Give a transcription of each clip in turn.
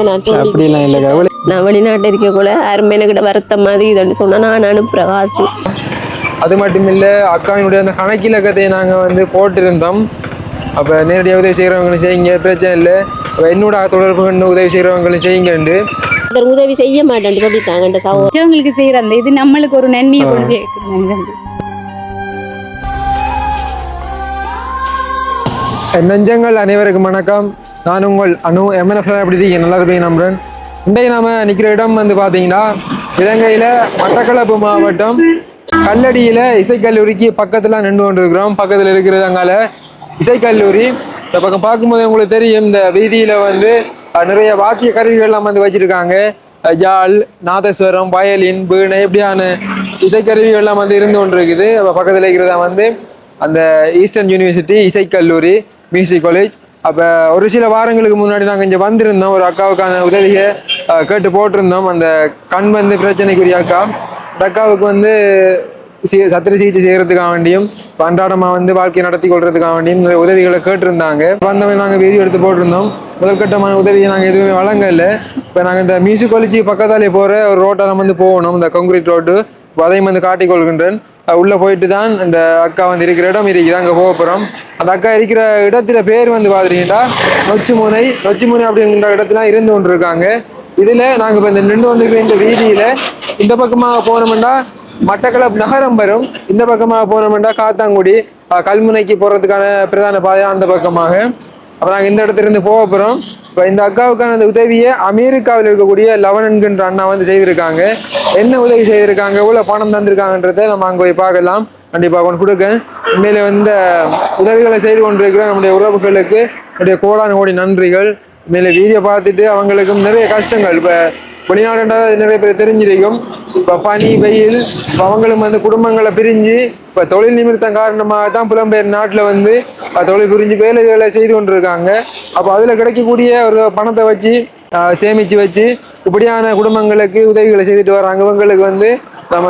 நான் நான் வெளிநாட்டில் இருக்கக்குள்ள யாருமே எனக்கு வருத்த மாதிரி இதுன்னு சொன்னா நான் அனுப்புறேன் காசு அது மட்டும் இல்லை அக்காவினுடைய அந்த கணக்கிலக்கத்தை நாங்கள் வந்து போட்டிருந்தோம் அப்போ நேரடியாக உதவி செய்கிறவங்களும் செய்யுங்க பிரச்சனை இல்லை அப்போ என்னோட தொடர்பு கொண்டு உதவி செய்கிறவங்களும் செய்யுங்கண்டு ஒருத்தர் உதவி செய்ய மாட்டேன்னு சொல்லிட்டாங்க சகோதரர் மற்றவங்களுக்கு செய்யற அந்த இது நம்மளுக்கு ஒரு நன்மையை கொண்டு நெஞ்சங்கள் அனைவருக்கும் வணக்கம். நான் உங்கள் அனு எம்என்எஃப் எப்படி இருக்கீங்க? நல்லா இருப்பீங்க நம்புறேன் இன்றைக்கு நாம நிற்கிற இடம் வந்து பார்த்தீங்கன்னா இலங்கையில் மட்டக்களப்பு மாவட்டம் கல்லடியில் இசைக்கல்லூரிக்கு பக்கத்தில் நின்று கொண்டிருக்கிறோம். பக்கத்தில் இருக்கிறது அங்கால இசைக்கல்லூரி. இந்த பக்கம் பார்க்கும்போது உங்களுக்கு தெரியும் இந்த வீதியில் வந்து நிறைய வாக்கிய கருவிகள்லாம் வந்து வச்சுருக்காங்க. ஜால் நாதஸ்வரம் வயலின் வீணை இப்படியான இசைக்கருவிகள்லாம் வந்து இருந்து கொண்டு இருக்குது பக்கத்தில் இருக்கிறதா வந்து அந்த ஈஸ்டர்ன் யூனிவர்சிட்டி இசைக்கல்லூரி. மியூசிக் காலேஜ் அப்போ ஒரு சில வாரங்களுக்கு முன்னாடி நாங்கள் இங்கே வந்திருந்தோம். ஒரு அக்காவுக்கான உதவியை கேட்டு போட்டிருந்தோம். அந்த கண் வந்து பிரச்சனைக்குரிய அக்கா. அக்காவுக்கு வந்து சி- சத்திர சிகிச்சை செய்கிறதுக்காக வேண்டியும் அன்றாடமாக வந்து வாழ்க்கையை நடத்தி கொள்றதுக்காக வேண்டியும் இந்த உதவிகளை கேட்டிருந்தாங்க. வந்தவங்க நாங்கள் வீடியோ எடுத்து போட்டிருந்தோம். முதற்கட்டமான உதவியை நாங்கள் எதுவுமே வழங்கல. இப்போ நாங்கள் இந்த மியூசிக் காலேஜ் பக்கத்தாலே போகிற ஒரு ரோட்டால வந்து போகணும். இந்த கான்கிரீட் ரோடு அதையும் வந்து காட்டிக் கொள்கின்றேன். உள்ளே போயிட்டு தான் இந்த அக்கா வந்து இருக்கிற இடம் இருக்குது அங்கே போக போகிறோம் அந்த அக்கா இருக்கிற இடத்துல பேர் வந்து பார்த்துட்டீங்கன்னா நொச்சிமுனை நொச்சிமுனை அப்படிங்கிற இடத்துல இருந்து கொண்டு இருக்காங்க இதில் நாங்கள் இப்போ இந்த நின்று கொண்டிருக்கிற இந்த வீதியில் இந்த பக்கமாக போனோம்னா மட்டக்களப்பு நகரம் வரும். இந்த பக்கமாக போனோம்னா காத்தாங்குடி கல்முனைக்கு போகிறதுக்கான பிரதான பாதை அந்த பக்கமாக. அப்போ நாங்கள் இந்த இடத்துலேருந்து போக போகிறோம் இப்போ இந்த அக்காவுக்கான அந்த உதவியை அமெரிக்காவில் இருக்கக்கூடிய லவன் என்கின்ற அண்ணா வந்து செய்திருக்காங்க. என்ன உதவி செய்திருக்காங்க? எவ்வளோ பணம் தந்திருக்காங்கன்றதை நம்ம அங்கே போய் பார்க்கலாம். கண்டிப்பாக கொண்டு கொடுக்க உண்மையில வந்து உதவிகளை செய்து கொண்டிருக்கிற நம்முடைய உறவுகளுக்கு நம்முடைய கோடான கோடி நன்றிகள். மேலே வீடியோ பார்த்துட்டு அவங்களுக்கும் நிறைய கஷ்டங்கள். இப்போ வெளிநாடுன்றா நிறைய பேர் தெரிஞ்சிருக்கும். இப்போ பனி வெயில் இப்போ அவங்களும் வந்து குடும்பங்களை பிரிஞ்சு இப்போ தொழில் நிமித்தம் காரணமாக தான் புலம்பெயர் நாட்டில் வந்து தொழில் தொழில் புரிஞ்சு வேலைகளை செய்து கொண்டிருக்காங்க. அப்போ அதில் கிடைக்கக்கூடிய ஒரு பணத்தை வச்சு சேமித்து சேமிச்சு வச்சு இப்படியான குடும்பங்களுக்கு உதவிகளை செய்துட்டு வராங்க இவங்களுக்கு வந்து நம்ம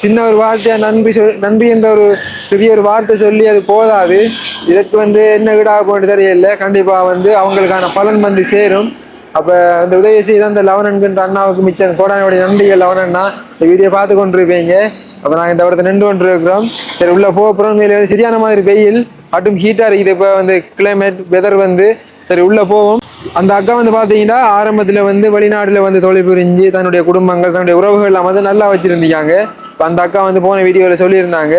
சின்ன ஒரு வார்த்தையாக நன்றி சொல் நன்றி என்ற ஒரு சிறிய ஒரு வார்த்தை சொல்லி அது போதாது. இதற்கு வந்து என்ன ஈடாக போட்டு தெரியல. கண்டிப்பாக வந்து அவங்களுக்கான பலன் வந்து சேரும். அப்போ அந்த உதவி செய்த அந்த லவன் என்கின்ற அண்ணாவுக்கு மிச்சம் கோடானுடைய நன்றிகள் லவன் அண்ணா இந்த வீடியோ பார்த்து கொண்டிருப்பீங்க. அப்போ நாங்கள் இந்த இடத்துல நின்று கொண்டிருக்கிறோம். சரி உள்ளே போக போகிறோம் இல்லை வந்து சரியான மாதிரி வெயில் மட்டும் ஹீட்டாக இருக்குது. இப்போ வந்து கிளைமேட் வெதர் வந்து சரி உள்ளே போவோம். அந்த அக்கா வந்து பார்த்தீங்கன்னா ஆரம்பத்தில் வந்து வெளிநாட்டில் வந்து தொழில் புரிஞ்சு தன்னுடைய குடும்பங்கள் தன்னுடைய உறவுகள் எல்லாம் வந்து நல்லா வச்சுருந்தாங்க இப்போ அந்த அக்கா வந்து போன வீடியோவில் சொல்லியிருந்தாங்க.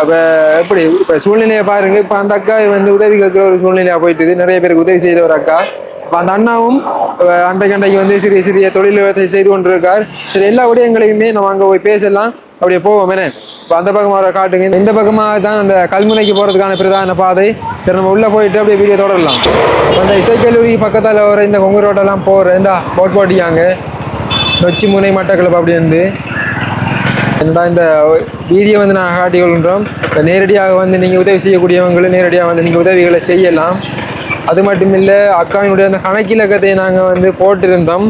அப்போ எப்படி இப்போ சூழ்நிலையை பாருங்கள் இப்போ அந்த அக்கா வந்து உதவி கேட்குற ஒரு சூழ்நிலையாக போயிட்டுது. நிறைய பேருக்கு உதவி செய்த ஒரு அக்கா. அந்த அண்ணாவும் அண்டை அன்றைக்கு அன்றைக்கு வந்து சிறிய சிறிய தொழில் செய்து கொண்டிருக்கார். சரி எல்லா விடயங்களையுமே நம்ம அங்கே போய் பேசலாம். அப்படியே போவோம் என்ன? இப்போ அந்த பக்கமாக வர காட்டுங்க. இந்த பக்கமாக தான் அந்த கல்முனைக்கு போகிறதுக்கான பிரதான பாதை. சரி நம்ம உள்ளே போயிட்டு அப்படியே வீடியோ தொடரலாம். அந்த இசைக்கல்லூரி பக்கத்தில் வர இந்த கொங்கு ரோட்டெல்லாம் போகிற இந்த போட் போட்டிக்காங்க நொச்சி முனை மட்டக்களப்பு அப்படின்னு இருந்து. என்னடா இந்த வீதியை வந்து நான் காட்டி கொள்கின்றோம். நேரடியாக வந்து நீங்கள் உதவி செய்யக்கூடியவங்களும் நேரடியாக வந்து நீங்கள் உதவிகளை செய்யலாம். அது மட்டும் இல்லை அக்காவினுடைய அந்த கணக்கிலக்கத்தை நாங்கள் வந்து போட்டிருந்தோம்.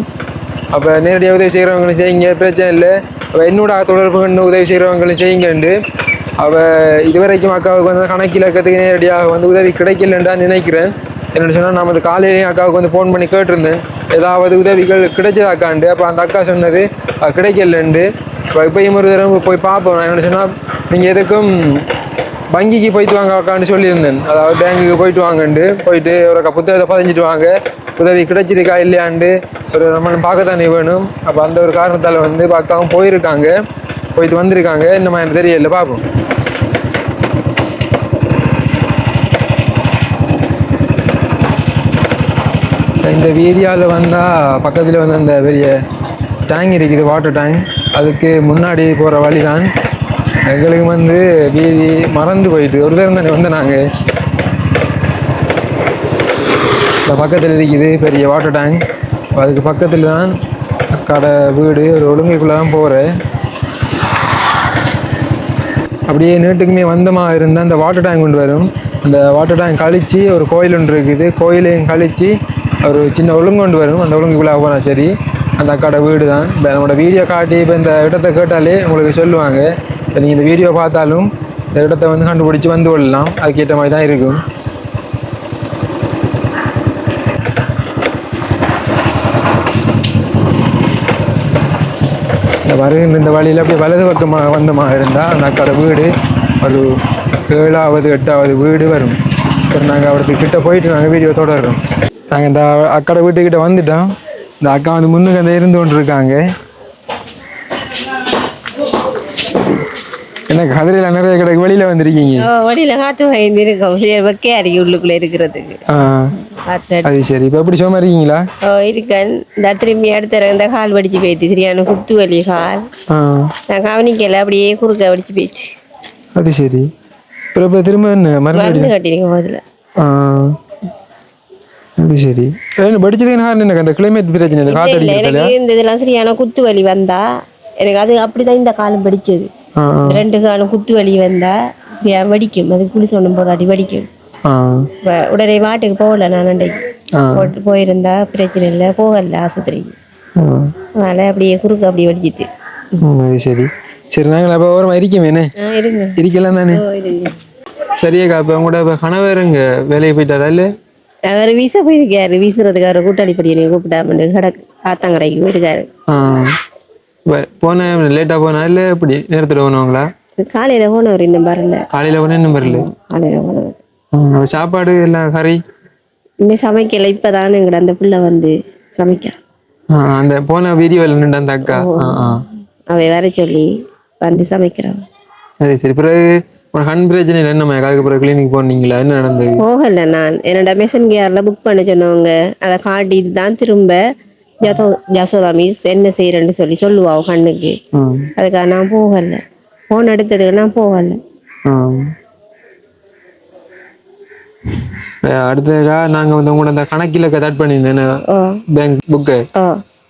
அப்போ நேரடியாக உதவி செய்கிறவங்களும் செய்யுங்க பிரச்சனை இல்லை. அப்போ என்னோட தொடர்பு கொண்டு உதவி செய்கிறவங்களும் செய்யுங்கண்டு. அவள் இதுவரைக்கும் அக்காவுக்கு வந்து கணக்கிலக்கத்துக்கு நேரடியாக வந்து உதவி கிடைக்கலன்னு தான் நினைக்கிறேன். என்னென்னு சொன்னால் நான் வந்து காலையிலேயும் அக்காவுக்கு வந்து ஃபோன் பண்ணி கேட்டிருந்தேன். ஏதாவது உதவிகள் கிடைச்சதாக்காண்டு. அப்போ அந்த அக்கா சொன்னது கிடைக்கலண்டு. இப்போ இப்பயும் ஒரு தடவை போய் பார்ப்போம். நான் என்ன சொன்னால் நீங்கள் எதுக்கும் வங்கிக்கு போயிட்டு வாங்க அக்கான்னு சொல்லியிருந்தேன். அதாவது பேங்குக்கு போயிட்டு வாங்கண்டு. போயிட்டு ஒரு புத்தகத்தை பதிஞ்சிட்டு வாங்க. உதவி கிடைச்சிருக்கா இல்லையாண்டு. ஒரு நம்ம பார்க்கத்தானே வேணும். அப்போ அந்த ஒரு காரணத்தால் வந்து பார்க்காம போயிருக்காங்க. போயிட்டு வந்திருக்காங்க. இந்த மாதிரி தெரியல. பார்ப்போம் இந்த வீதியால் வந்தால் பக்கத்தில் வந்து அந்த பெரிய டேங்க் இருக்குது வாட்டர் டேங்க் அதுக்கு முன்னாடி போகிற வழி தான் எங்களுக்கு வந்து வீதி மறந்து போயிட்டு ஒரு தரம் தானே வந்து நாங்கள் இந்த பக்கத்தில் இருக்குது பெரிய வாட்டர் டேங்க் அதுக்கு பக்கத்தில் தான் கடை வீடு ஒரு ஒழுங்குக்குள்ளே தான் போகிறேன் அப்படியே நீட்டுக்குமே வந்தமா இருந்தால் அந்த வாட்டர் டேங்க் கொண்டு வரும். அந்த வாட்டர் டேங்க் கழித்து ஒரு கோயில் ஒன்று இருக்குது. கோயிலையும் கழித்து ஒரு சின்ன ஒழுங்கு கொண்டு வரும். அந்த ஒழுங்குக்குள்ளே போனால் சரி. அந்த அக்காவோட வீடு தான் இப்போ நம்மளோட வீடியோ காட்டி இப்போ இந்த இடத்தை கேட்டாலே உங்களுக்கு சொல்லுவாங்க. இப்போ நீங்கள் இந்த வீடியோ பார்த்தாலும் இந்த இடத்தை வந்து கண்டுபிடிச்சி வந்து கொள்ளலாம். அதுக்கேற்ற மாதிரி தான் இருக்கும். இந்த வருகின்ற இந்த வழியில் அப்படியே வலது பக்கமாக வந்தமாக இருந்தால் அந்த அக்காட வீடு ஒரு ஏழாவது எட்டாவது வீடு வரும். சரி நாங்கள் அவருக்கு கிட்டே போயிட்டு நாங்கள் வீடியோ தொடர்றோம். நாங்கள் இந்த அக்கடை வீட்டுக்கிட்ட வந்துட்டோம். இந்த அக்கா வந்து முன்னுக்கு அந்த இருந்து கொண்டு இருக்காங்க என்ன கதிரையில் நிறைய கடைக்கு வெளியில் வந்திருக்கீங்க. வழியில காத்து வாங்கி இருக்கோம் வெக்கையா இருக்கு உள்ளுக்குள்ள இருக்கிறதுக்கு. அது சரி. இப்போ எப்படி சும்மா இருக்கீங்களா? ஓ இருக்கேன். இந்த திரும்பி அடுத்த இந்த கால் வடிச்சு போயிடுச்சு. சரியான குத்து வலி கால் ஆ. நான் கவனிக்கல அப்படியே குறுக்க வடிச்சு போயிடுச்சு. அது சரி. அப்புறம் திரும்ப மருந்து அதில். ஆ. அது சரி படிச்சதுக்கு நான் எனக்கு அந்த கிளைமேட் பிரச்சனை இந்த காத்து எனக்கு இந்த இதெல்லாம் சரியான குத்து வலி வந்தா எனக்கு அது அப்படிதான் இந்த காலம் படிச்சது ரெண்டு காலம் குத்து வலி வந்தா சரியா வடிக்கும் அது குளிச்சு ஒன்றும் போராடி வடிக்கும் உடனே வாட்டுக்கு போகல நான் அன்றைக்கு போயிருந்தா பிரச்சனை இல்லை போகல ஆஸ்பத்திரிக்கு அதனால அப்படியே குறுக்கு அப்படியே வடிச்சிட்டு சரி சரி நாங்கள் அப்போ ஓரமாக இருக்கோம் என்ன ஆ இருங்க இருக்கலாம் தானே சரியாக்கா இப்போ உங்களோட இப்போ கணவருங்க வேலைக்கு போயிட்டாரா இல்லை அவர் வீச போயிருக்காரு. வீசுறதுக்கார கூட்டாளி படியை கூப்பிட்டாம கடக்கு ஆத்தங்கரைக்கு போயிருக்காரு. போன லேட்டாக போனா இல்லை எப்படி நேரத்தில் போனவங்களா? காலையில போனவர் இன்னும் வரல. காலையில் போன இன்னும் வரல. காலையில போனவர். சாப்பாடு எல்லாம் கறி? இன்னும் சமைக்கல இப்பதான் எங்கட அந்த பிள்ளை வந்து சமைக்க. அந்த போன வீடியோவில் நின்று அந்த அக்கா. அவை வர சொல்லி வந்து சமைக்கிறான் அது சரி. பிறகு உனக்கு கண் பிரச்சனை என்னம்மா அதுக்கு பிறகு கிளினிக் போனீங்களா? என்ன நடந்தது? போகல நான். என்னோட மெஷன் கேர்ல புக் பண்ண சொன்னவங்க அதை காட்டிட்டு தான் திரும்ப ஜசோ ஜசோதா மிஸ் என்ன செய்யறேன்னு சொல்லி சொல்லுவா அவ கண்ணுக்கு. அதுக்காக நான் போகல. ஃபோன் எடுத்ததுக்கு நான் போகல. ஆம். அஹ் அடுத்ததா நாங்க வந்து உங்களோட அந்த கணக்கில் கட் பண்ணியிருந்தேன் ஓ பேங்க் புக்கு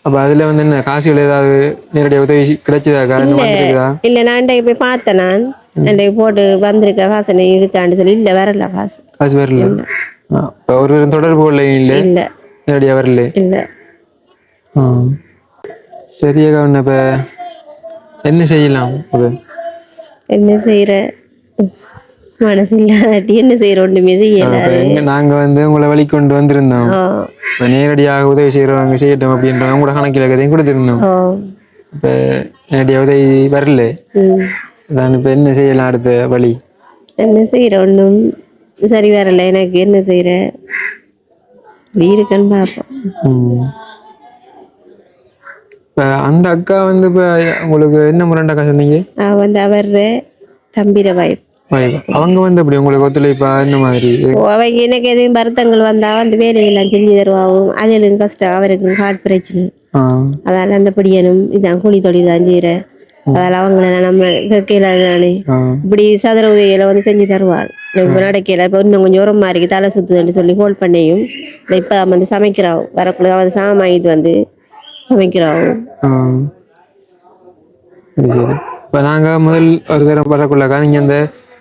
அப்ப அதுல வந்து என்ன காசுகள் ஏதாவது நேரடியாக உதவி கிடைச்சதாக்கா இல்ல. நான் போய் பார்த்தேன் நான். இன்றைக்கு போட்டு வந்திருக்க நீ இருக்கான்னு சொல்லி இல்ல வரல காசு. காசு வரல. ஒரு தொடர்பு இல்லை இல்லை? இல்ல. நேரடியாக வரல? இல்ல. ஆ. சரியாக்கா உன்னை இப்ப என்ன செய்யலாம்? அது என்ன செய்யற மனசு இல்லாதாட்டி என்ன செய்யற ஒண்ணுமே செய்யல இப்ப எங்க நாங்க வந்து உங்களை வழி கொண்டு வந்திருந்தோம். நேரடியாக உதவி செய்யறவங்க செய்யட்டும் அப்படின்ற உங்களோட கணக்கில் கதையும் கொடுத்திருந்தோம். இப்ப நேரடியாக உதவி வரல? அதான் இப்ப என்ன செய்யலாம் அடுத்த வழி? என்ன செய்யற? ஒண்ணும் சரி வரல. எனக்கு என்ன செய்யற? இருக்கான்னு பார்ப்போம். இப்ப அந்த அக்கா வந்து இப்ப உங்களுக்கு என்ன முரண்டக்கா சொன்னீங்க? அவ வந்து அவர் தம்பிர வாய்ப்பு. அவங்க வந்து அப்படி உங்களுக்கு ஒத்துழைப்பா? என்ன மாதிரி? அவங்க எனக்கு எதுவும் வருத்தங்கள் வந்தா வந்து வேலையெல்லாம் செஞ்சு தருவாவும் அதிலும் கஷ்டம். அவருக்கும் காட் பிரச்சனை. அதால அந்த படியனும் இதான் கூலி தொழில் தான் செய்யற. அதால அவங்கள நம்ம கேட்கல தானே இப்படி சதுர உதவிகளை வந்து செஞ்சு தருவாள். இப்போ நடக்கல. இப்போ இன்னும் கொஞ்சம் உரமா இருக்கு தலை சுத்துதுன்னு சொல்லி ஹோல்ட் பண்ணியும். இப்போ வந்து சமைக்கிறாவும் வரக்குள்ள வந்து சாமான் வந்து சரி. இப்போ நாங்க முதல் ஒரு தரம் வரக்குள்ளக்கா நீங்க அந்த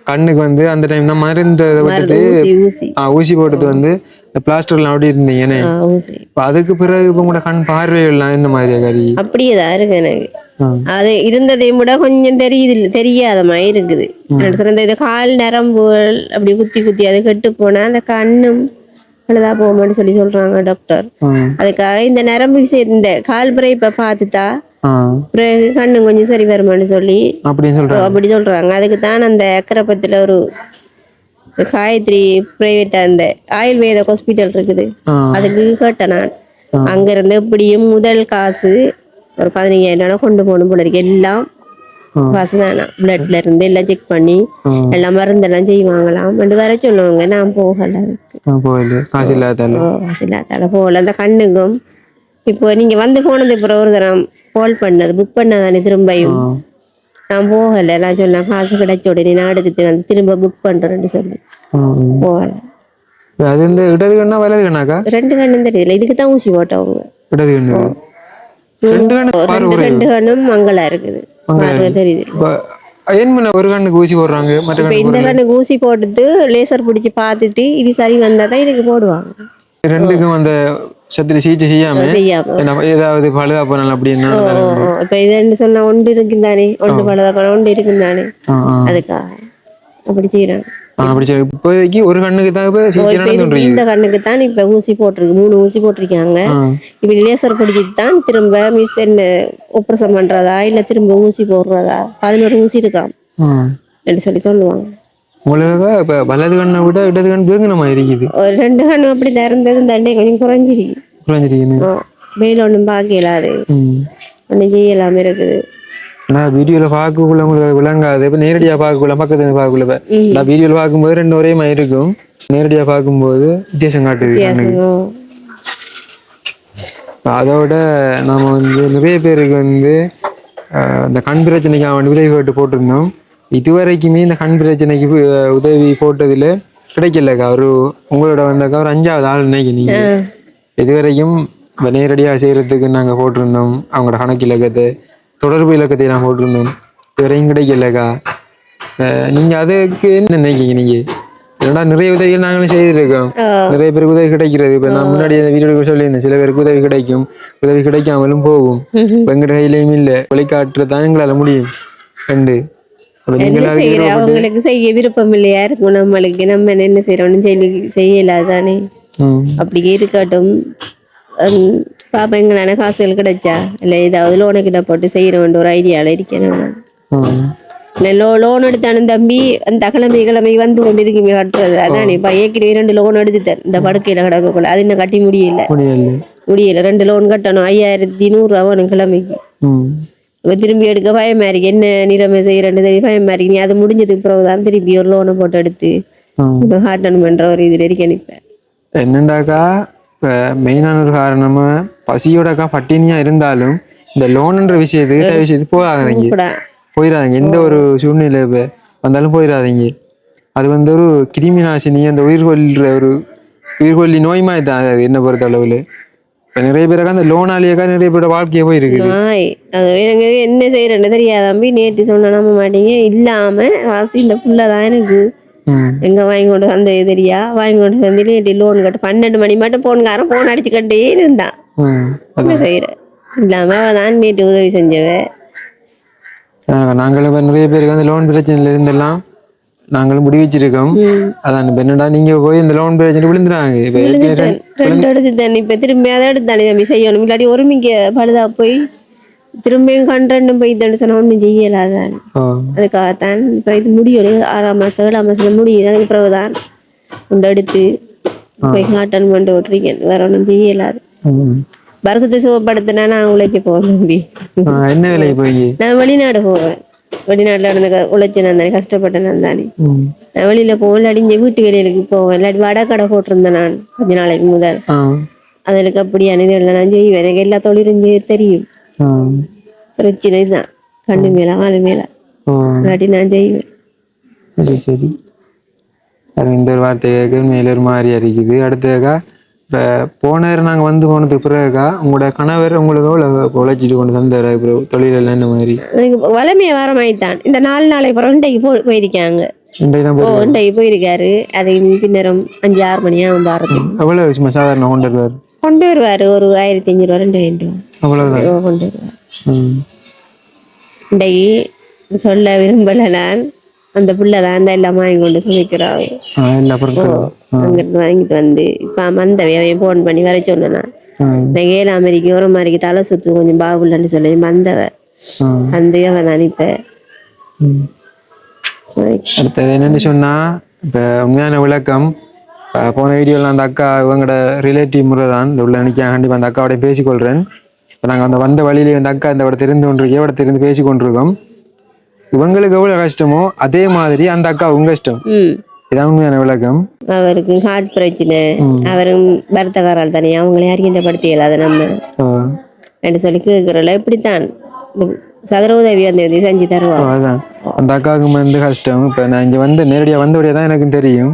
கண்ணுக்கு வந்து அந்த டைம் தான் மருந்து விட்டுட்டு ஊசி போட்டுட்டு வந்து இந்த பிளாஸ்டர்லாம் அப்படி இருந்தீங்க ஏன்னா ஆ, ஊசி. இப்போ அதுக்கு பிறகு இப்போ உங்களோட கண் பார்வைகள்லாம் என்ன மாதிரியா கறி அப்படியே தான் இருக்கு எனக்கு. அது இருந்ததையும் விட கொஞ்சம் தெரியுது தெரியாத மாதிரி இருக்குது. சொல்றது இது கால் நரம்புகள் அப்படி குத்தி குத்தி அது கெட்டு போனா அந்த கண்ணும் அழுதா போகும்னு சொல்லி சொல்றாங்க டாக்டர் அதுக்காக இந்த நரம்பு விஷயம் இந்த கால் பிறைப்பை பார்த்துட்டா ஆ பிறகு கண்ணு கொஞ்சம் சரி வருமான்னு சொல்லி அப்படின்னு சொல்றாங்க. அப்படி சொல்றாங்க. அதுக்கு தான் அந்த அக்கரப்பத்தில் ஒரு காயத்ரி பிரைவேட் அந்த ஆயுர்வேத ஹாஸ்பிட்டல் இருக்குது. அதுக்கு கேட்டேன் நான். அங்கிருந்து எப்படியும் முதல் காசு ஒரு பதினஞ்சாயிரம் கொண்டு போகணும் போல இருக்கு. எல்லாம். காசு தானா பிளட்ல இருந்து எல்லாம் செக் பண்ணி. எல்லாம் மருந்தெல்லாம் செய்வாங்களாம். ரெண்டு வர சொல்லுவாங்க நான் போகல. காசு இல்லாதால போகல. அந்த கண்ணுக்கும் இப்போ நீங்க வந்து போனது அப்புறம் ஒரு தரம் கால் பண்ணது புக் பண்ணதானே திரும்பியும்? நான் போகல. நான் சொன்னேன் காசு கிடைச்ச உடனே நான் எடுத்துட்டு வந்து திரும்ப புக் பண்றேன்னு சொல்லி. போகல. அது இந்த இடது கண்ணா வலது கண்ணாக்கா? ரெண்டு கண்ணும் தெரியல இதுக்கு தான் ஊசி போட்டவங்க. இடது கண்ணு. ரெண்டு ரெண்டு கண்ணும் மங்களா இருக்குது. தெரியுது. இப்போ ஏன் ஒரு கண்ணுக்கு ஊசி போடுறாங்க இப்ப இந்த கண்ணுக்கு ஊசி போட்டுட்டு லேசர் பிடிச்சி பார்த்துட்டு இது சரி வந்தா தான் இதுக்கு போடுவாங்க. ரெண்டுக்கும் அந்த சத்திரி சிகிச்சை செய்யாம ஏதாவது பழுதா போனாலும் அப்படி என்ன. இப்ப இதுன்னு சொன்னா ஒன்று இருக்குந்தானே? ஒன்று பலதா பழம் ஒன்று இருக்குந்தானே? ஆ, ஆ. அதுக்காக. அப்படி செய்யறாங்க அப்படி சரி இப்போதைக்கு ஒரு கண்ணுக்கு தான் இப்போ இது இந்த கண்ணுக்கு தான் இப்ப ஊசி போட்டிருக்கு. மூணு ஊசி போட்டிருக்காங்க. இப்ப லேசர் பிடிச்சி தான் திரும்ப மிஸ் என்ன ஆப்ரேஷன் பண்றதா? இல்ல திரும்ப ஊசி போடுறதா? பதினோரு ஊசி இருக்காம். என்று சொல்லி சொல்லுவாங்க. உங்களுக்கு இப்போ வலது கண்ணை விட இடது கண் வேங்கனமா இருக்குது. ஒரு ரெண்டு கண்ணு அப்படி திறந்தது தண்டை கொஞ்சம் குறைஞ்சிருக்கு குறைஞ்சிருக்கீங்க ஓ, மேல ஒன்றும் பார்க்கல அது ஒன்றும் செய்யலாம இருக்குது. நான் வீடியோல பார்க்கக்குள்ள உங்களுக்கு விளங்காது. இப்போ நேரடியாக பார்க்கக்குள்ள பக்கத்துல பார்க்கக்குள்ள நான் வீடியோல பார்க்கும்போது ரெண்டு ஒரே மாதிரி இருக்கும். நேரடியாக பார்க்கும்போது வித்தியாசம் காட்டுது அதோட நாம வந்து நிறைய பேருக்கு வந்து அஹ், இந்த கண் பிரச்சனைக்கு அவன் உதவி கேட்டு போட்டிருந்தோம். இதுவரைக்குமே இந்த கண் பிரச்சனைக்கு உதவி போட்டதுல கிடைக்கலக்கா. ஒரு உங்களோட வந்தக்கா ஒரு அஞ்சாவது ஆள் நினைக்கிறீங்க இதுவரைக்கும் நேரடியாக செய்யறதுக்கு நாங்க போட்டிருந்தோம். அவங்களோட கணக்கு இலக்கத்தை தொடர்பு இலக்கத்தை நான் போட்டிருந்தோம். இதுவரையும் கிடைக்கலக்கா. நீங்க அதுக்கு என்ன நினைக்கிறீங்க நீங்க? ஏன்னா நிறைய உதவிகள் நாங்களும் செய்திருக்கோம். நிறைய பேருக்கு உதவி கிடைக்கிறது. இப்ப நான் முன்னாடி வீடியோ சொல்லியிருந்தேன். சில பேருக்கு உதவி கிடைக்கும். உதவி கிடைக்காமலும் போகும். எங்கட கையிலையும் இல்ல. வழிகாட்டுறதான் எங்களால முடியும். கண்டு. அவங்களுக்கு செய்ய விருப்பம் இல்லையா இருக்கும் நம்மளுக்கு நம்ம என்ன செய்யறோம்னு சொல்லி செய்யலாதானே ம், அப்படி இருக்கட்டும் பாப்பா எங்களான காசுகள் கிடைச்சா இல்லை ஏதாவது லோனு கிட்ட போட்டு செய்யறோன்ற ஒரு ஐடியாவில் இருக்கேன் லோ லோன் எடுத்தானும் தம்பி அந்த கிழமை கிழமை வந்து கொண்டு இருக்குமே கட்டுறது அதான் இப்போ ஏற்கனவே ரெண்டு லோன் எடுத்துட்டேன் இந்த படுக்கையில் கிடக்கக்குள்ள அது இன்னும் கட்டி முடியல முடியல ரெண்டு லோன் கட்டணும் ஐயாயிரத்தி நூறுரூவா வேணும் கிழமைக்கு இப்போ திரும்பி எடுக்க பயமா இருக்கு என்ன நிலைமை செய்யறேன்னு தெரியும் பயமா இருக்கு நீ அது முடிஞ்சதுக்கு பிறகு தான் திருப்பி ஒரு லோனை போட்டு எடுத்து. இப்போ காட்டணுமென்ற ஒரு இதில் இருக்கேன் இப்போ. என்னண்டாக்கா? இப்ப மெயினான ஒரு காரணமா பசியோடக்கா பட்டினியா இருந்தாலும் இந்த லோன்ன்ற விஷயத்துக்கு தேவை விஷயத்துக்கு போகாதீங்க. போயிடாதீங்க. எந்த ஒரு சூழ்நிலை வந்தாலும் போயிடாதீங்க. அது வந்து ஒரு கிருமி நாசினி அந்த உயிர் கொல்ற ஒரு உயிர் கொல்லி நோய் மாதிரி தான். என்ன பொறுத்த அளவுல? நிறைய பேருக்கு அந்த லோனாலேயக்கா நிறைய பேரோட வாழ்க்கையே போயிருக்குது. எனக்கு என்ன செய்யறேன்னு தெரியாது தம்பி? நேற்று சொன்ன நம்ப மாட்டீங்க. இல்லாம வாசி இந்த புள்ள தான் எனக்கு. எங்க வாங்கி கொண்டு வந்த தெரியா? வாங்கி கொண்டு வந்து நேற்று லோன் கட்ட பன்னெண்டு மணி மட்டும் போன்காரன் போன் அடிச்சுக்கிட்டே இருந்தான் என்ன செய்யற? இல்லாம தான் நேற்று உதவி செஞ்சவ. நாங்களும் நிறைய பேருக்கு அந்த லோன் பிரச்சனையில இருந்தெல்லாம் நாங்களும் முடிவச்சிருக்கோம் அதான் இப்ப என்னடா நீங்க போய் இந்த லோன் பிரச்சனை விழுந்துறாங்க. ரெண்டு- எடுத்து தண்ணி இப்ப திரும்பி அதை எடுத்து தண்ணி தம்பி செய்யணும். இல்லாட்டி ஒரு மிக்க பழுதா போய் திரும்பியும் கண்டனும் போய் தண்ணி சொன்னா செய்யலாதான். அதுக்காகத்தான் இப்போ இது முடியும் ஆறாம் மாதம் ஏழாம் மாதத்துல முடியுது அதுக்கு பிறகுதான் உண்டை எடுத்து போய் காட்டன் பண்ணிட்டு விட்டுருக்கேன் வேற ஒன்றும் செய்யலாது. பரதத்தை சுகப்படுத்தினா நான் உழைக்க போவேன் தம்பி. என்ன வேலைக்கு போய் நான் வெளிநாடு போவேன். வெளிநாட்டில் க- உழைச்ச நான் தானே கஷ்டப்பட்டேன் நான் தானே. நான் வெளியில் போவேன் இல்லாட்டி வீட்டு வேலைகளுக்கு போவேன். இல்லாட்டி வடக்கடை போட்டிருந்தேன் நான் கொஞ்ச நாளைக்கு முதல். ஆ. அதுக்கு அப்படியான இதுல நான் செய்வேன். எனக்கு எல்லா தொழிலும் தெரியும். பிரச்சனை தான். கண்ணு மேல மேல. ஓ இல்லாட்டி நான் செய்வேன். சரி சரி. இந்த ஒரு வார்த்தை கேட்க மேல ஒரு மாதிரியா இருக்குது அடுத்ததுக்கா இப்போ போனார் நாங்கள் வந்து போனதுக்கு பிறகுக்கா உங்களோட கணவர் உங்களுக்கு எவ்வளோ உழைச்சிட்டு கொண்டு தந்தார்? தொழில் எல்லாம் இந்த மாதிரி? எனக்கு வளமைய வர மாதிரி தான் இந்த நாலு நாளைக்கு பிறகு இன்றைக்கு போ போயிருக்காங்க. ஓ போய் இன்றைக்கு போயிருக்காரு. அது பின்னரம் அஞ்சு ஆறு மணி ஆகும் பாரதி எவ்வளோ சும்மா சாதாரண கொண்டு வருவார்? கொண்டு வருவாரு. ஒரு ஆயிரத்தி அஞ்சூறு ரூபா ரெண்டாயிரம் ரூபா கொண்டு வருவார். ம். இன்றைக்கு சொல்ல விரும்பல நான். அந்த பிள்ளை தான் அந்த எல்லாம் வாங்கி கொண்டு சமைக்கிறாங்க அங்கிட்டு வாங்கிட்டு வந்து இப்போ மந்தவை அவன் ஃபோன் பண்ணி வர சொன்னேன்? நான் ம் நான் ஏழாமரிக்கு ஒரு மாதிரிக்கு தலை சுத்து கொஞ்சம் பாகுலன்னு சொல்லி மந்தவ ம் அந்த அவன் தான் இப்போ ம் அடுத்தது என்னன்னு சொன்னா இப்போ உண்மையான விளக்கம். போன வீடியோவில் அந்த அக்கா இவங்களோட ரிலேட்டிவ் முறை தான் உள்ள நிற்க கண்டிப்பாக அந்த அக்காவோட பேசிக்கொள்கிறேன் இப்போ நாங்கள் அந்த வந்த வழியிலே அந்த அக்கா இந்த இடத்துல இருந்து கொண்டிருக்கோம் இடத்துல இருந்து பேசி கொண்டிருக்கோம் இவங்களுக்கு எவ்வளோ கஷ்டமோ அதே மாதிரி அந்த அக்காவுக்கும் கஷ்டம் இதான் உண்மையான விளக்கம். அவருக்கு ஹார்ட் பிரச்சனை. அவரும் பரத்தக்காரால் தானே அவங்கள யாரும் படுத்தி இயலாத நம்ம. என்று சொல்லி கேட்குறோம்ல இப்படித்தான். சதுர உதவி அந்த இது செஞ்சு தருவாங்க அதான். அந்த அக்காவுக்கு வந்து கஷ்டம். இப்போ நான் இங்கே வந்து நேரடியாக வந்தபடியாக தான் எனக்கு தெரியும்.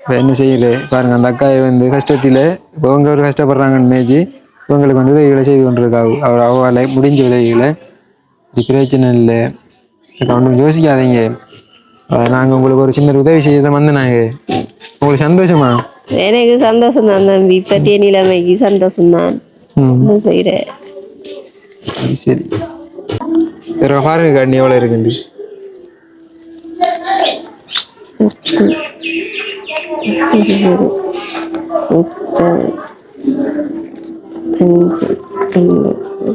இப்போ என்ன செய்யல? பாருங்க அந்த அக்கா வந்து கஷ்டத்தில் இப்போ இவங்க ஒரு கஷ்டப்படுறாங்கன்னு நினைச்சு இவங்களுக்கு வந்து உதவிகளை செய்து கொண்டிருக்காவு. அவர் அவளை முடிஞ்ச உதவிகளை. பிரச்சனை இல்லை. இப்போ ஒன்றும் யோசிக்காதீங்க. நாங்கள் உங்களுக்கு ஒரு சின்ன உதவி செய்ய தான் வந்தேன் நாங்கள் உங்களுக்கு சந்தோஷமா? எனக்கு சந்தோஷம் தான் தம்பி இப்பத்திய நிலைமைக்கு சந்தோஷம் தான் செய்கிறேன் சரி, வேற பாருங்க கண்ணி எவ்வளோ இருக்குண்டு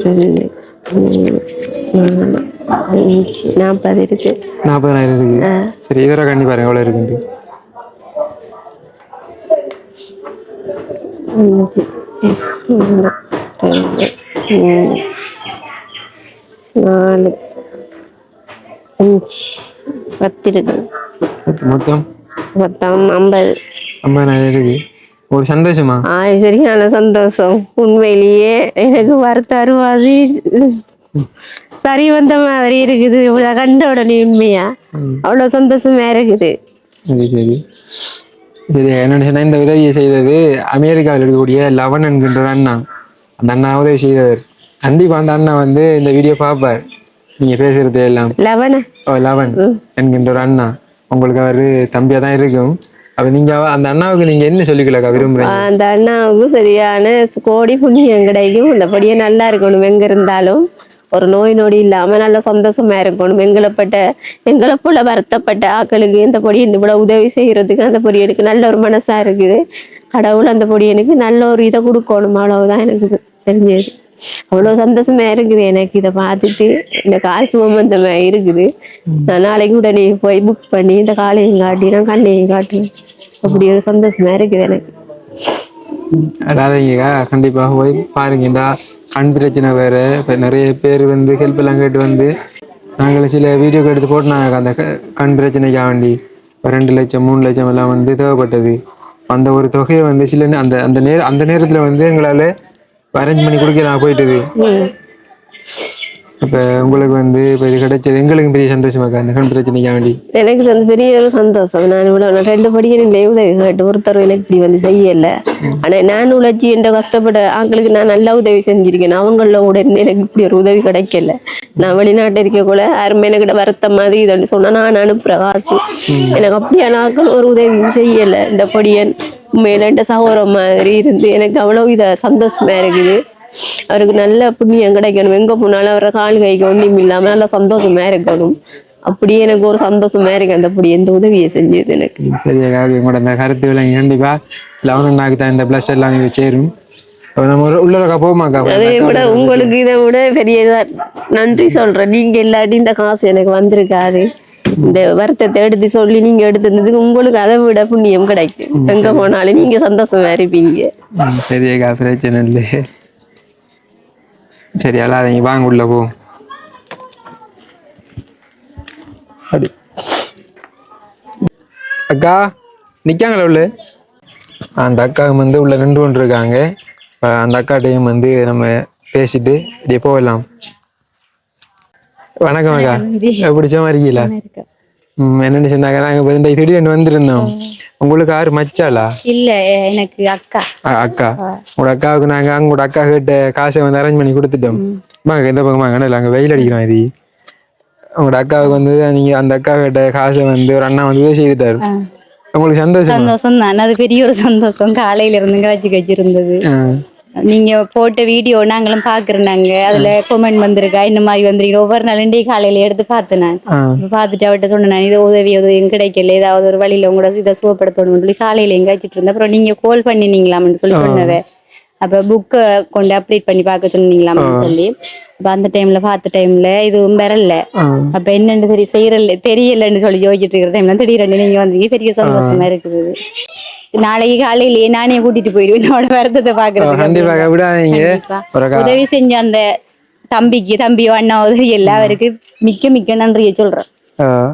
ரெண்டு நாற்பது இருக்கு. நாற்பதாயிரம் இருக்கு சரி இதோட கண்ணி பாருங்க எவ்வளோ மூணு. நாலு. அஞ்சு. பத்து இருக்கு. மொத்தம்? மொத்தம் ஐம்பது. ஐம்பதாயிரம் இருக்கு. ஒரு சந்தோஷமா? ஆய் சரியான சந்தோஷம். உண்மையிலேயே எனக்கு வருத்த அருவாசி சரி வந்த மாதிரி இருக்குது. கண்ட உடனே உண்மையா? அவ்வளோ சந்தோஷமா இருக்குது. சரி சரி. சரி என்னன்னு சொன்னா இந்த உதவியை செய்தது அமெரிக்காவில் இருக்கக்கூடிய லவன் என்கின்ற அண்ணா. அந்த அண்ணா உதவி செய்தவர். கண்டிப்பா அந்த அண்ணா வந்து இந்த வீடியோ பார்ப்பார். நீங்க பேசுறது எல்லாம். லெவனா? ஓ லவன் என்கின்ற அண்ணா. உங்களுக்கு அவரு தம்பியா தான் இருக்கும். அப்ப நீங்க அந்த அண்ணாவுக்கு நீங்க என்ன சொல்லிக்கலக்கா விரும்புறீங்க? அந்த அண்ணாவுக்கு சரியான கோடி புண்ணியம் கிடைக்கும். உள்ளபடியே நல்லா இருக்கணும் எங்க இருந்தாலும். ஒரு நோய் நொடி இல்லாம நல்ல சந்தோஷமா இருக்கணும். எங்களைப்பட்ட எங்களை போல வருத்தப்பட்ட ஆக்களுக்கு இந்த பொடியன் இவ்வளவு உதவி செய்யறதுக்கு அந்த பொடியனுக்கு நல்ல ஒரு மனசா இருக்குது. கடவுள் அந்த பொடியனுக்கு நல்ல ஒரு இதை கொடுக்கணும். அவ்வளவுதான் எனக்கு தெரிஞ்சது. அவ்வளவு சந்தோஷமா இருக்குது எனக்கு இதை பார்த்துட்டு. இந்த காசு சுமந்தமா இருக்குது. நான் நாளைக்கு உடனே போய் புக் பண்ணி இந்த காலையும் காட்டி நான் கண்ணையும் காட்டுவேன் அப்படி ஒரு சந்தோஷமா இருக்குது எனக்கு. அடாதீங்க கண்டிப்பாக போய் பாருங்கடா கண் பிரச்சனை வேற. இப்போ நிறைய பேர் வந்து ஹெல்ப் எல்லாம் கேட்டு வந்து நாங்கள் சில வீடியோ எடுத்து போட்டுனாங்க அந்த க- கண் பிரச்சனைக்காக வேண்டி ரெண்டு லட்சம் மூணு லட்சம் எல்லாம் வந்து தேவைப்பட்டது. அந்த ஒரு தொகையை வந்து சில அந்த அந்த நேர அந்த நேரத்தில் வந்து எங்களால் அரேஞ்ச் பண்ணி கொடுக்கலாம் போயிட்டு இப்போ உங்களுக்கு வந்து இப்போ இது கிடைச்சது எங்களுக்கு பெரிய சந்தோஷமாக்கா அந்த கண் பிரச்சனைக்காக வேண்டி எனக்கு வந்து பெரிய ஒரு சந்தோஷம். நான் இவ்வளோ நான் ரெண்டு படிக்கிறேன் உதவி கேட்டு ஒருத்தர் எனக்கு இப்படி வந்து செய்யல. ஆனால் நான் உழைச்சி என்ற கஷ்டப்பட ஆட்களுக்கு நான் நல்லா உதவி செஞ்சிருக்கேன். அவங்கள கூட எனக்கு இப்படி ஒரு உதவி கிடைக்கல. நான் வெளிநாட்டு இருக்க கூட யாருமே எனக்கு வருத்த மாதிரி இதுன்னு சொன்னா நான் அனுப்புற காசு. எனக்கு அப்படியான ஆட்கள் ஒரு உதவியும் செய்யல. இந்த படியன் உண்மையில சகோதரம் மாதிரி இருந்து எனக்கு அவ்வளவு இதை சந்தோஷமா இருக்குது. அவருக்கு நல்ல புண்ணியம் கிடைக்கணும். எங்க போனாலும் அவரை கால் கைக்கு ஒன்றும் இல்லாம நல்லா சந்தோஷமா இருக்கணும். அப்படியே எனக்கு ஒரு சந்தோஷமா இருக்கு. அந்த அப்படி எந்த உதவியை செஞ்சது எனக்கு? சரியாக்கா உங்களோட அந்த கருத்து விளங்கி கண்டிப்பாக லெவன் தான் இந்த ப்ளஸ் எல்லாம் சேரும். அதை விட உங்களுக்கு இதை விட பெரிய இதா நன்றி சொல்றேன். நீங்க இல்லாட்டி இந்த காசு எனக்கு வந்திருக்காது. இந்த வருத்தத்தை எடுத்து சொல்லி நீங்க எடுத்திருந்ததுக்கு உங்களுக்கு அதை விட புண்ணியம் கிடைக்கும். எங்க போனாலும் நீங்க சந்தோஷமா இருப்பீங்க. ம், சரியாக்கா பிரச்சனை இல்லை. சரி அல்லாதீங்க வாங்க உள்ள போ. அப்படி அக்கா நிக்காங்களா உள்ள? அந்த அக்கா வந்து உள்ள நின்று கொண்டு இருக்காங்க அந்த அக்காட்டையும் வந்து நம்ம பேசிட்டு இப்படியே போகலாம் வணக்கம் அக்கா. பிடிச்ச மாதிரி இருக்கீங்களா? என்னன்னு சொன்னாங்க நாங்க இந்த திடீர்னு வந்திருந்தோம் உங்களுக்கு யாரு மச்சாளா இல்ல எனக்கு அக்கா அக்கா உங்களோட அக்காவுக்கு நாங்க உங்களோட அக்கா கிட்ட காசை வந்து அரேஞ்ச் பண்ணி கொடுத்துட்டோம் வாங்க எந்த பக்கம் வாங்க நாங்க வெயில் அடிக்கிறோம் இது உங்களோட அக்காவுக்கு வந்து நீங்க அந்த அக்கா கிட்ட காசை வந்து ஒரு அண்ணா வந்து செய்துட்டாரு உங்களுக்கு சந்தோஷம் சந்தோஷம் தான் அது பெரிய ஒரு சந்தோஷம் காலையில இருந்து காய்ச்சி கழிச்சிருந்தது நீங்க போட்ட வீடியோ நாங்களும் பாக்குறோம் நாங்க அதுல கொமெண்ட் வந்திருக்கா? இந்த மாதிரி வந்திருக்கு? ஒவ்வொரு நாளும் டே காலையில எடுத்து பார்த்தேன் நான். பார்த்துட்டு அவர்கிட்ட சொன்னேன் இது உதவி உதவியும் கிடைக்கல? ஏதாவது ஒரு வழியில உங்களோட இதை சுகப்படுத்தணும்னு சொல்லி காலையில எங்காச்சிட்டு இருந்தேன். அப்புறம் நீங்க கால் பண்ணினீங்களாம்னு சொல்லி சொன்னவ அப்ப புக்கை கொண்டு அப்டேட் பண்ணி பார்க்க சொன்னீங்களாம்னு சொல்லி. அப்ப அந்த டைம்ல பார்த்த டைம்ல இதுவும் வரல. அப்ப என்னன்னு சரி செய்யறல தெரியலன்னு சொல்லி யோசிச்சுட்டு இருக்கிற டைம்ல திடீரெண்டு நீங்க வந்தீங்க. பெரிய சந்தோஷமா இருக்குது. நாளைக்கு காலையிலேயே நானே கூட்டிட்டு போயிடுவேன். என்னோட வருத்தத்தை கண்டிப்பாக விடாதீங்க. உதவி செஞ்ச அந்த தம்பிக்கு தம்பியோ அண்ணா உதவி எல்லாருக்கும் மிக்க மிக்க நன்றியை சொல்றேன்.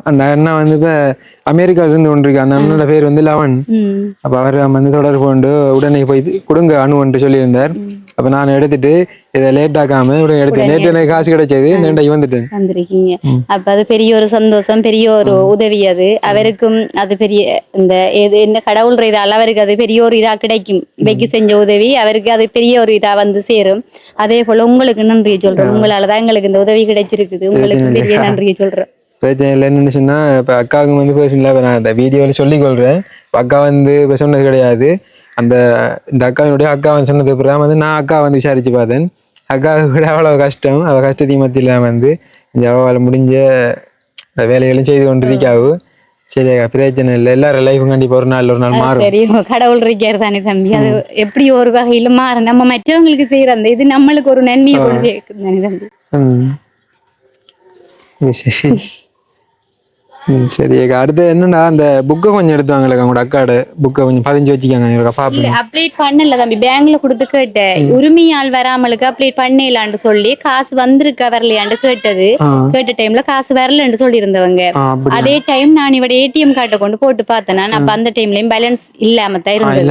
அந்த அண்ணா வந்து இப்ப அமெரிக்கால இருந்து கொண்டிருக்கு அந்த அண்ணனோட பேர் வந்து லவன். அப்ப அவர் வந்து தொடர்பு கொண்டு உடனே போய் கொடுங்க அணுவன்ட்டு சொல்லியிருந்தார். அப்ப நான் எடுத்துட்டு இதை லேட் ஆக்காம உடனே எடுத்து நேற்று எனக்கு காசு கிடைச்சது நேண்டை வந்துட்டேன். வந்திருக்கீங்க. அப்ப அது பெரிய ஒரு சந்தோஷம் பெரிய ஒரு உதவி அது. அவருக்கும் அது பெரிய இந்த எது என்ன கடவுள் இதால் அவருக்கு அது பெரிய ஒரு இதா கிடைக்கும். இவைக்கு செஞ்ச உதவி அவருக்கு அது பெரிய ஒரு இதா வந்து சேரும். அதே போல உங்களுக்கு நன்றியை சொல்றேன். உங்களால தான் எங்களுக்கு இந்த உதவி கிடைச்சிருக்குது. உங்களுக்கு பெரிய நன்றியை சொல்றேன். பிரச்சனை இல்லை என்னன்னு சொன்னா இப்ப அக்காவுக்கு வந்து பேசல இப்ப நான் இந்த வீடியோவில் சொல்லிக் கொள்றேன். இப்ப அக்கா வந்து இப்ப சொன்னது கிடையாது. அந்த இந்த அக்காவினுடைய அக்கா வந்து சொன்னது அப்புறம் வந்து நான் அக்கா வந்து விசாரிச்சு பார்த்தேன். அக்காவுக்கு கூட அவ்வளவு கஷ்டம். அவள் கஷ்டத்தையும் மத்தியில் வந்து அவளால் முடிஞ்ச வேலைகளும் செய்து கொண்டிருக்காவு. சரி பிரச்சனை இல்லை. எல்லாரும் லைஃபும் கண்டிப்பா ஒரு நாள் ஒரு நாள் மாறும். சரி கடவுள் இருக்காரு தானே தம்பி. அது எப்படி ஒரு வகையில மாறும். நம்ம மற்றவங்களுக்கு செய்யற அந்த இது நம்மளுக்கு ஒரு நன்மையை கொண்டு சேர்க்குது தானே தம்பி. சரி அக்கா அடுத்து என்னன்னா அந்த புக்கை கொஞ்சம் எடுத்து வாங்கலக்கா உங்களோட அக்காட புக்கை கொஞ்சம் பதிஞ்சு வச்சுக்கோங்க பாப்பேன் அப்ளேட் பண்ணல தம்பி. பேங்க்ல கொடுத்து கேட்டேன். உரிமையால் வராமலுக்கு அப்ளேட் பண்ணலான்னு சொல்லி காசு வந்திருக்கா வரலையான்னு கேட்டது. கேட்ட டைம்ல காசு வரலன்னு சொல்லி இருந்தவங்க அதே டைம் நான் இவட ஏடிஎம் கார்டை கொண்டு போட்டு பார்த்தேன் நான் அந்த டைம்லயும் பேலன்ஸ் இல்லாம தான் இருந்தது.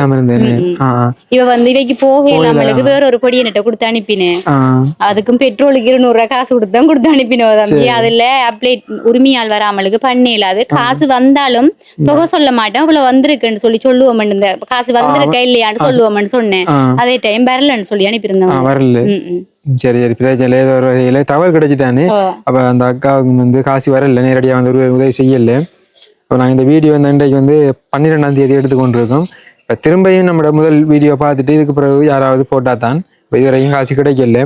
இவ வந்து இவைக்கு போக இல்லாமலுக்கு வேற ஒரு பொடியன்ட்ட கொடுத்து அனுப்பினேன். அதுக்கும் பெட்ரோலுக்கு இருநூறு ரூபாய் காசு கொடுத்து தான் கொடுத்து அனுப்பினோம் தம்பி. அதுல அப்ளேட் உரிமையால் வராமலுக்கு பண்ணல. அது காசு வந்தாலும் தொகை சொல்ல மாட்டேன். இவ்வளவு வந்திருக்குன்னு சொல்லி சொல்லுவோம் இந்த காசு வந்திருக்கா இல்லையான்னு சொல்லுவோம்னு சொன்னேன். அதே டைம் வரலன்னு சொல்லி ஆ அனுப்பியிருந்தோம் வரல. சரி சரி. பிரச்சனை. ஏதோ ஒரு வகையில தகவல் கிடைச்சிதானே. அப்ப அந்த அக்காவுக்கு வந்து காசு வரல. நேரடியா வந்து உதவி செய்யல. அப்ப நாங்க இந்த வீடியோ வந்து இன்றைக்கு வந்து பன்னிரெண்டாம் தேதி எடுத்து கொண்டிருக்கோம் இப்ப திரும்பியும் நம்மளோட முதல் வீடியோ பார்த்துட்டு இதுக்கு பிறகு யாராவது போட்டா தான் இப்ப இதுவரைக்கும் காசு கிடைக்கல.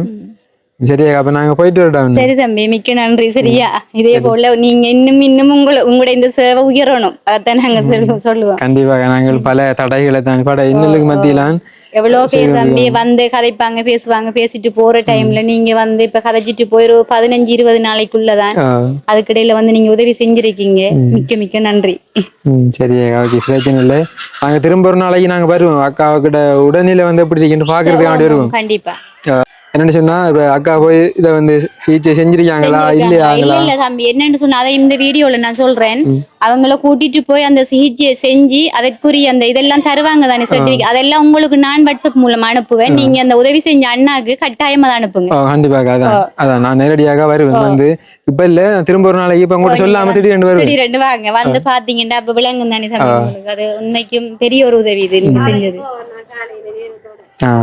சரியா அப்ப நாங்க போயிட்டு வரட்டோம் சரி தம்பி மிக்க நன்றி சரியா? இதே போல நீங்க இன்னும் இன்னும் உங்களை உங்களோட இந்த சேவை உயரணும். அதான் நாங்க சொல்லுவோம் சொல்லுவோம். கண்டிப்பாக நாங்கள் பல தடைகளை தான் பட இன்னலுக்கு மத்தியிலான் எவ்வளவு பேர் தம்பி வந்து கதைப்பாங்க பேசுவாங்க பேசிட்டு போற டைம்ல நீங்க வந்து இப்ப கதைச்சிட்டு போய் ஒரு பதினஞ்சு இருபது நாளைக்குள்ளதான் அதுக்கிடையில வந்து நீங்க உதவி செஞ்சிருக்கீங்க. மிக்க மிக்க நன்றி. ம் சரி ஓகே பிரச்சனை இல்லை. நாங்க திரும்ப ஒரு நாளைக்கு நாங்க வருவோம். அக்காவுக்கிட்ட உடல்நிலை வந்து எப்படி இருக்குன்னு பாக்குறதுக்காண்டி வருவோம். கண்டிப்பா. என்னன்னு சொன்னா இப்ப அக்கா போய் இதை வந்து சிகிச்சை செஞ்சிருக்காங்களா? இல்ல இல்லையாங்களா இல்ல தம்பி. என்னன்னு சொன்னா அதை இந்த வீடியோல நான் சொல்றேன். அவங்கள கூட்டிட்டு போய் அந்த சிகிச்சையை செஞ்சு அதற்குரிய அந்த இதெல்லாம் தருவாங்க தானே சர்டிபிகேட் அதெல்லாம் உங்களுக்கு நான் வாட்ஸ்அப் மூலமா அனுப்புவேன். நீங்க அந்த உதவி செஞ்ச அண்ணாக்கு கட்டாயமா தான் அனுப்புங்க. கண்டிப்பாக அதான். அதான் நான் நேரடியாக வருவேன். வந்து இப்ப இல்ல திரும்ப ஒரு நாளைக்கு இப்ப உங்கள்கிட்ட சொல்லாம திடீர்னு வருவேன். சரி ரெண்டு வாங்க. வந்து பாத்தீங்கன்னா அப்ப விலங்கு தானே தம்பி உங்களுக்கு. அது உண்மைக்கும் பெரிய ஒரு உதவி இது நீங்க செஞ்சது. ஆ.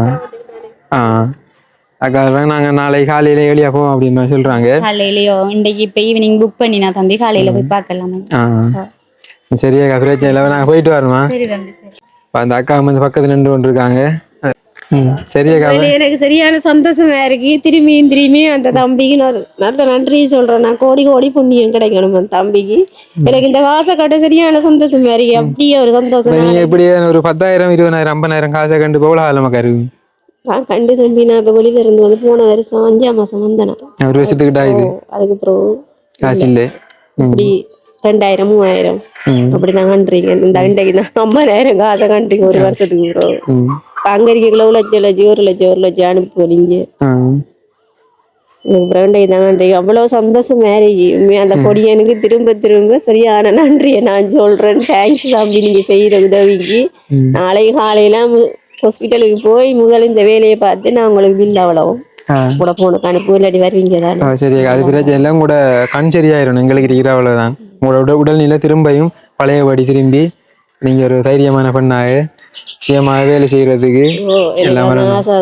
ஆ. அக்கா நாங்க நாளை காலையில ஏழியா போவோம் அப்படின்னு சொல்றாங்க. காலையிலயோ? இன்னைக்கு இப்ப ஈவினிங் புக் பண்ணி நான் தம்பி காலையில போய் பார்க்கலாம். ஆ. சரியா அக்கா பிரச்சனை இல்லை. நாங்க போயிட்டு சரி தம்பி சரி. இப்ப அந்த அக்கா வந்து பக்கத்துல நின்று கொண்டு இருக்காங்க உண்மையிலே எனக்கு சரியான சந்தோஷமா இருக்கு. திரும்பியும் திரும்பியும் அந்த தம்பிக்கு நல்ல நன்றி சொல்றேன். நான் கோடி கோடி புண்ணியம் கிடைக்கணும் அந்த தம்பிக்கு. எனக்கு இந்த காசை கட்ட சரியான சந்தோஷமா இருக்கு. அப்படியே ஒரு சந்தோஷம் நீங்க இப்படி ஒரு பத்தாயிரம் இருபதாயிரம் ஐம்பதாயிரம் காசை கண்டு போகல ஆலமக்கா இருக்கு கண்டு தம்பி நான் இப்ப வெளியில இருந்து வந்து போன வருஷம் அஞ்சாம் மாசம் வந்தேன் ஒரு வருஷத்துக்கிட்ட ஆகுது அதுக்கு அப்புறம் காசு இல்லை ம் இப்படி ரெண்டாயிரம் மூவாயிரம் ம் அப்படி தான் கண்டுறீங்க இந்த அண்டைக்கு தான் ஐம்பதாயிரம் காசை கண்டுறீங்க ஒரு வருஷத்துக்கு அப்புறம் ம் அங்க இருக்கீங்களா ஒரு லட்சம் லட்சம் ஒரு லட்சம் ஒரு லட்சம் நீங்க ஆ பிரண்டை தான் நன்றி அவ்வளவு சந்தோஷம் மேரேஜ் அந்த பொடியனுக்கு திரும்ப திரும்ப சரியான நன்றியை நான் சொல்றேன் தேங்க்ஸ் தம்பி நீங்க செய்யற உதவிக்கு. நாளைக்கு காலையில ஹாஸ்பிட்டலுக்கு போய் முதல்ல இந்த வேலையை பார்த்து நான் உங்களுக்கு பில் அவ்வளவும். கூட போனுக்கு அனுப்பு இல்லாட்டி வருவீங்க தானே சரி. அது பிரச்சனை எல்லாம் கூட கண் சரியாயிரும். எங்களுக்கு இருக்கிற அவ்வளவுதான். உங்களோட உடல் உடல்நிலை திரும்பியும் பழையபடி திரும்பி நீங்க ஒரு தைரியமான பெண்ணாக சுயமாக வேலை செய்யறதுக்கு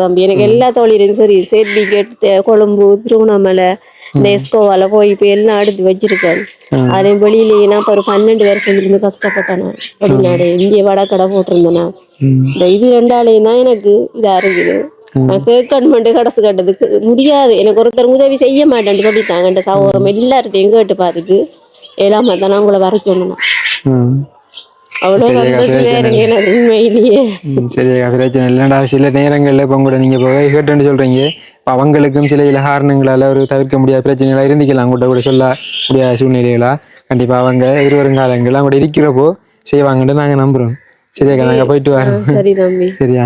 தம்பி எனக்கு எல்லா தொழிலும் சரி. சர்டிஃபிகேட் கொழும்பு திருவண்ணாமலை இந்த எஸ்கோவால போய் இப்போ எல்லாம் எடுத்து வச்சிருக்கேன். ம். அதே வெளியிலேயே நான் இப்ப ஒரு பன்னெண்டு வருஷம் இருந்து கஷ்டப்பட்டேன் வெளிநாடு இந்திய வடக்கடை போட்டிருந்தேன். இந்த இது ரெண்டாலையும் தான் எனக்கு இதா இருக்குது நான் கேட்கணுமெண்டு கடைசி கட்டதுக்கு முடியாது. எனக்கு ஒருத்தர் உதவி செய்ய மாட்டேன்னு சொல்லிட்டாங்க. இந்த சகோதரம் எல்லார்ட்டையும் கேட்டு பார்த்துட்டு ஏழாம தான் நான் உங்களை வர சொன்னேன் சில நேரங்கள்ல இப்போ கூட நீங்க கேட்டுன்னு சொல்றீங்க. அவங்களுக்கும் சில சில காரணங்களால ஒரு தவிர்க்க முடியாத பிரச்சனைகளா இருந்துக்கலாம். கூட கூட சொல்ல முடியாத சூழ்நிலைகளா. கண்டிப்பா அவங்க இருவரும் காலங்கள் அவங்க இருக்கிறப்போ செய்வாங்கன்னு நாங்க நம்புறோம். சரியாக்கா நாங்க போயிட்டு வரோம். சரி தம்பி. சரியா?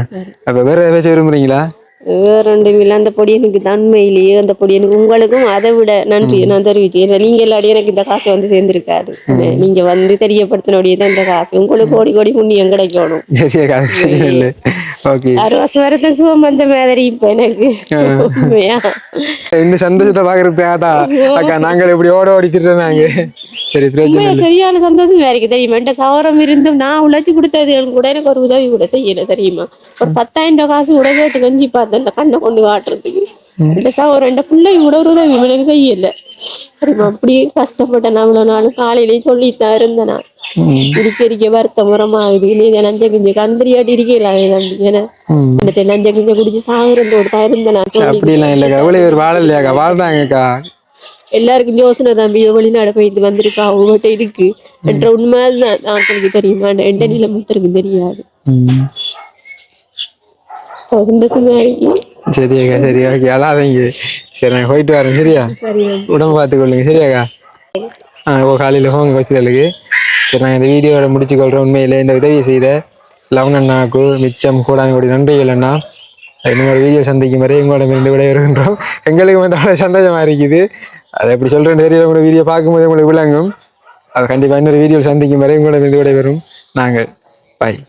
அப்ப வேற ஏதாச்சும் விரும்புறீங்களா? வேற ஒன்றும் இல்லை. அந்த பொடியனுக்கு தன்மையிலேயே அந்த பொடியனுக்கு உங்களுக்கும் அதை விட நன்றி. நான் தெரிவிச்சேன் நீங்க இல்லாடி எனக்கு இந்த காசு வந்து சேர்ந்திருக்காது. நீங்க வந்து தெரியப்படுத்தினோடைய தான் இந்த காசு. உங்களுக்கு கோடி கோடி புண்ணியம் கிடைக்கணும். அறுபது வருஷத்தை சுகம் வந்த மாதிரி இப்ப எனக்கு. இந்த சந்தோஷத்தை பாக்குறதுக்காக அக்கா நாங்கள் இப்படி ஓட ஓடி திட்டுறாங்க சரி சரியான சந்தோஷமா இருக்கு. தெரியுமா? என்கிட்ட சவரம் இருந்தும் நான் உழைச்சு கொடுத்தது கூட எனக்கு ஒரு உதவி கூட செய்யல. தெரியுமா? ஒரு பத்தாயிரம் ரூபாய் காசு கூட கேட்டு கஞ்சி பார்த்தேன் இந்த கண்ணை கொண்டு காட்டுறதுக்கு. இந்த சவரம் என் பிள்ளை கூட ஒரு உதவி எனக்கு செய்யல. தெரியுமா அப்படியே கஷ்டப்பட்டேன். நான் அவ்வளவு நாள் காலையிலேயே சொல்லித்தான் இருந்தேன். நான் இருக்க இருக்க வருத்த முறமாகுது நீ இதை நஞ்ச கிஞ்ச கந்திரியாட்டி இருக்கல ஏன்னா ம். இந்த நஞ்ச கிஞ்ச குடிச்சு சாகுறதோடு தான் இருந்தேன். நான் அப்படிலாம் இல்லைக்கா. எவ்வளவு பேர் வாழ இல்லையாக்கா வாழ்ந்தாங்கக்கா? எல்லாருக்கும் யோசனை தம்பி. வெளிநாடு போயிட்டு வந்திருக்கா. அவங்ககிட்ட இருக்கு. என்ற உண்மை தான் ஆட்களுக்கு தெரியுமா? எந்த நிலைமத்திற்கு தெரியாது. சரியாக்கா சரியா ஓகே அழாதீங்க. சரி நான் போயிட்டு வரேன். சரியா? சரி உடம்பு பார்த்துக்கொள்ளுங்க. சரியாக்கா? ஆ ஓ காலையில் ஹோம் ஹாஸ்பிட்டலுக்கு சரி நான் இந்த வீடியோவை முடிச்சுக்கொள்கிறேன் உண்மையில் இந்த உதவியை செய்த லவன் அண்ணாக்கு மிச்சம் கூடான கோடி நன்றிகள் அண்ணா. இன்னொரு வீடியோ சந்திக்கும் வரை உங்களோட இருந்து விட வருகின்றோம் எங்களுக்கு வந்து அவ்வளோ சந்தோஷமாக இருக்குது. அதை எப்படி சொல்கிறேன்னு தெரியல. உங்களோட வீடியோ பார்க்கும்போது உங்களுக்கு விளங்கும். அது கண்டிப்பாக இன்னொரு வீடியோ சந்திக்கும் வரை உங்களோட இருந்து விட வரும் நாங்கள் பாய்